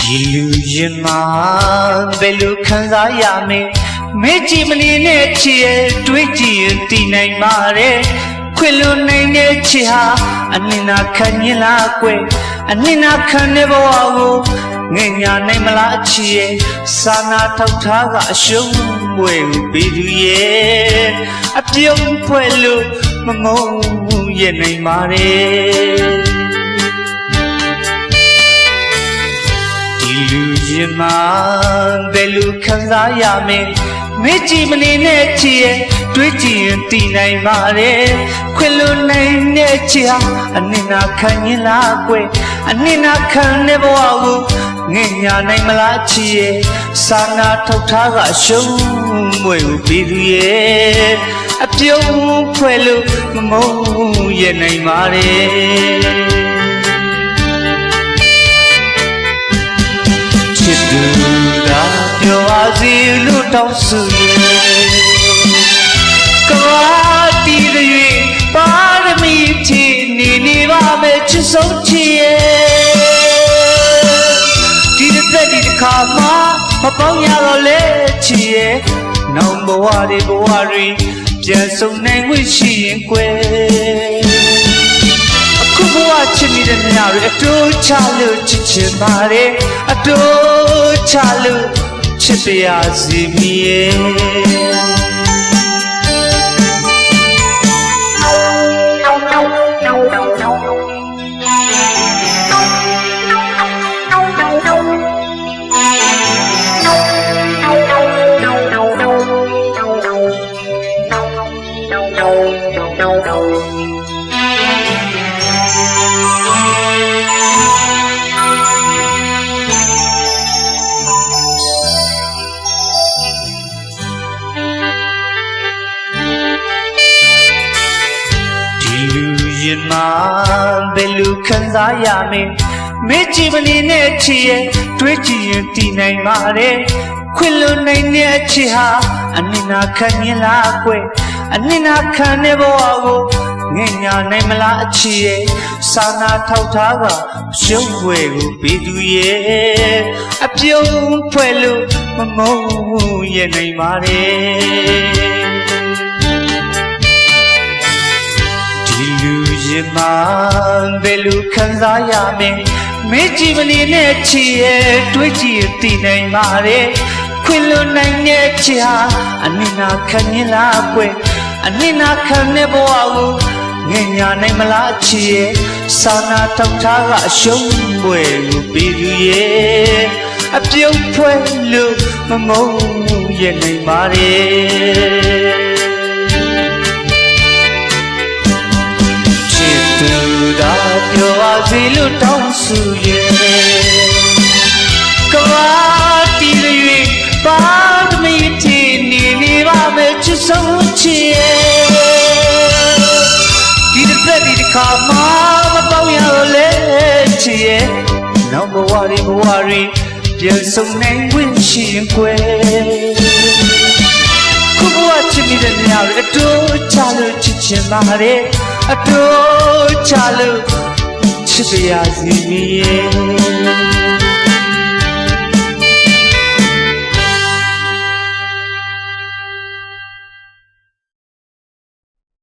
ဒီလူရင်မှာဘယ်လိုခံစားရမလဲ မေ့ကြည့်မနေနဲ့ချစ်ရဲ့တွေးကြည့်ရင်တည်နိုင်ပါရဲ့ခွင်လွန်နိုင်တဲ့ချစ်ဟာအနစ်နာခံရင်လားကွယ်အနစ်နာခံတဲ့ဘဝကိုငဲ့ညာနိုင်မလားချစ်ရဲ့စာနာထောက်ထားကအရှုံးမွေပြီးသူရဲ့အပြုံးဖွဲ့လို့မမုန်းရဲ့နိုင်ပါရဲ့ဒီ လူရင်မှာဘယ်လိုခံစားရမလဲမေ့ကြည့်မနေနဲ့ချစ်ရဲ့တွေးကြည့်ရင်တည်နိုင်ပါရဲ့ခွင်လွန်နိုင်တဲ့ချစ်ဟာအနစ်နာခံရင်လားကွယ်အနစ်နာခံတဲ့ဘဝကိုငဲ့ညာနိုင်မလားချစ်ရဲ့စာနာထုတ်ထားကရှုံးမွေပြီးသူရဲ့အပြုံးဖွဲ့လို့မမုန်းရဲ့နိုင်ပါရဲ့ချ သူသာပြောပါစီလို့တောင်းဆိုရင်ကဘာတီးတွေပါရမီချီနေနေပါမယ်ချစ်ဆုံးချစ်ရဲ့ဒီတစ်သက်ဒီတစ်ခါမှမပေါင်းရတော့လေချစ်ရဲ့နောင်ဘဝတွေဘဝတွေပြန်ဆုံနိုင်ခွင့်ရှိရင်ကွယ်အ ခုဘဝချစ်နေတဲ့ညတွေအတိုးချလို့ချစ်ချင်ပါတယ်အတိုးချလို့ချစ်ပြရစီမီရဲ့ ရင်မှာဘယ်လိုခံစားရမလဲမေ့ကြည့်မနေနဲ့ချစ်ရဲ့တွေးကြည့်ရင်တည်နိုင်ပါတယ်ခွင်လွန်နိုင်တဲ့ချစ်ဟာအနစ်နာခံရင်လားကွယ်အနစ်နာခံတဲ့ဘဝကိုငဲ့ညာနိုင်မလားအချစ်ရဲ့စာနာထောက်ထားကရှုံးွယ်ကိုပြီးသူရဲ့အပြုံးဖွဲ့လို့မမုန်းရဲ့နိုင်ပါတယ် ဒီလူရင်မှာဘယ်လိုခံစားရမလဲမေ့ကြည့်မနေနဲ့ချစ်ရဲ့တွေးကြည့်ရင်တည်နိုင်ပါရဲ့ခွင်လွန်နိုင်တဲ့ချစ်ဟာအနစ်နာခံရင်လားကွယ်အနစ်နာခံတဲ့ဘဝကိုငဲ့ညာနိုင်မလားချစ်ရဲ့စာနာထောက်ထားကအရှုံးပွဲကိုပြီးသူရဲ့အပြုံးဖွဲ့လို့မမုန်းရဲ့နိုင်ပါရဲ့ စေလို့တောင်းဆိုရဲ့ကဘာတီး၍ပါသမီးတီနေနေပါမယ်ချစ်ဆုံးချစ်ရဲ့ဒီတစ်သက်ဒီတစ်ခါမှမပေါင်းရတော့လေချစ်ရဲ့နောက်ဘဝတွေဘဝတွေပြန်ဆုံနိုင်ဝင်ရှိရင်ကွယ်ခုဘဝချစ်မိတဲ့နေရာတွေအတိုးချလို့ချစ်ချင်ပါတယ်အတိုးချလို့ ချစ်ပြရစီမီရဲ့